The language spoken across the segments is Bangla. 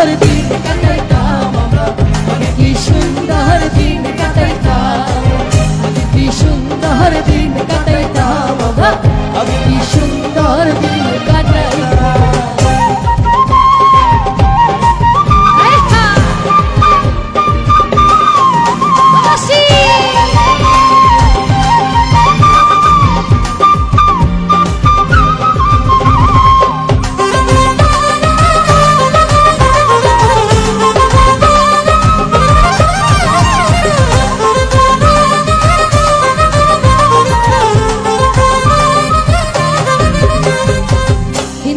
perdí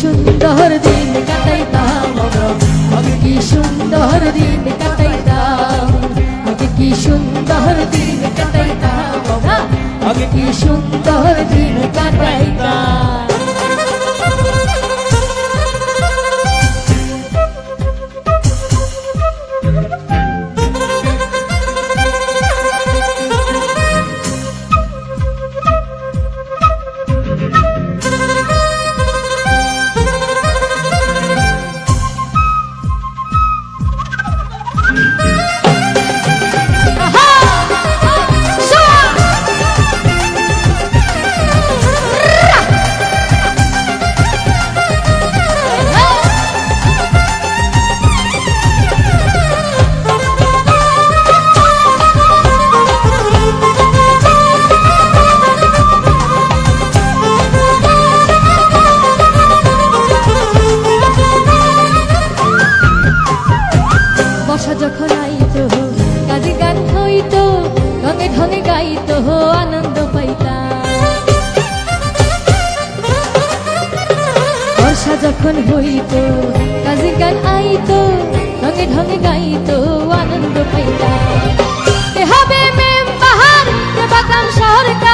সুন্দর দিন কাটাইতাম আমরা আগে কি সুন্দর দিন কাটাইতাম আগে কি সুন্দর দিন কাটাইতাম আমরা আগে কি সুন্দর দিন কাটাইতাম যখন হইতো কাজে গান আইতো, ঢঙে ঢঙে গাইতো, আনন্দ পাইতাম। কে হবে মেম পাহাড় কে বাদাম সরকার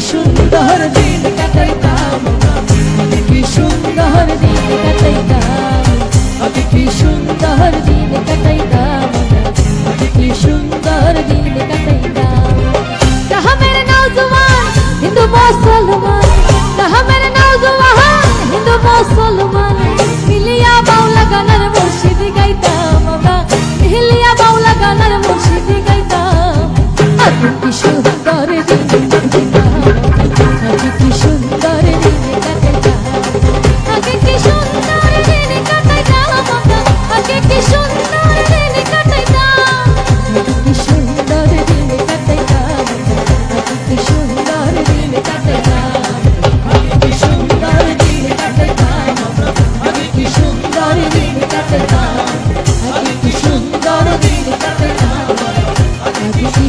সুন্দর দিন কাটাইতাম। আগে কি সুন্দর দিন কাটাইতাম। আগে কি সুন্দর দিন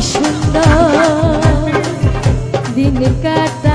সুন্দর দিন কাটা